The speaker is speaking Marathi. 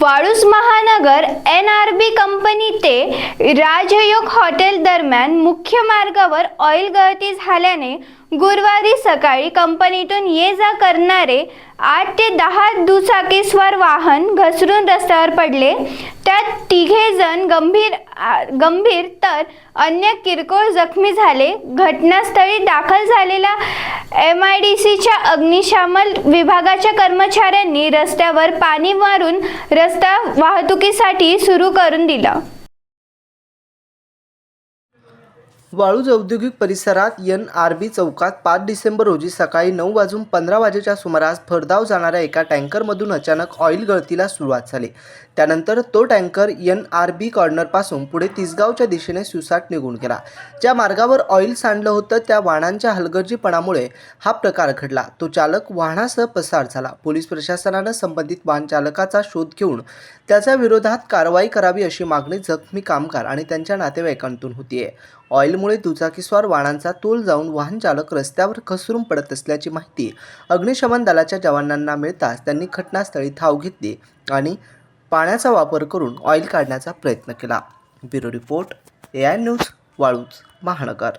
वाळूस महानगर एन आर बी कंपनी ते राजयोग हॉटेल दरम्यान मुख्य मार्गावर ऑइल गळती झाल्याने गुरुवारी सकाळी कंपनीतून ये जा करणारे आठ ते दहा दुचाकीस्वार वाहन घसरून रस्त्यावर पडले. त्यात तिघे जण गंभीर आ- गंभीर तर अन्य किरकोळ जखमी झाले. घटनास्थळी दाखल झालेल्या एम आय डी सीच्या अग्निशामल विभागाच्या कर्मचाऱ्यांनी रस्त्यावर पाणी मारून रस्ता वाहतुकीसाठी सुरू करून दिला. वाळूज औद्योगिक परिसरात एन आर बी चौकात पाच डिसेंबर रोजी सकाळी नऊ वाजून पंधरा वाजेच्या सुमारास भरधाव जाणाऱ्या एका टँकरमधून अचानक ऑइल गळतीला सुरुवात झाली. त्यानंतर तो टँकर एन आर बी कॉर्नरपासून पुढे तिसगावच्या दिशेने सुसाट निघून गेला. ज्या मार्गावर ऑइल सांडलं होतं त्या वाहनांच्या हलगर्जीपणामुळे हा प्रकार घडला. तो चालक वाहनासह पसार झाला. पोलीस प्रशासनानं संबंधित वाहन चालकाचा शोध घेऊन त्याच्या विरोधात कारवाई करावी अशी मागणी जखमी कामगार आणि त्यांच्या नातेवाईकांतून होतीये. त्यामुळे दुचाकीस्वार वाहनांचा तोल जाऊन वाहन चालक रस्त्यावर घसरून पडत असल्याची माहिती अग्निशमन दलाच्या जवानांना मिळताच त्यांनी घटनास्थळी धाव घेतली आणि पाण्याचा वापर करून ऑइल काढण्याचा प्रयत्न केला. Bureau report A I news Waluj महानगर.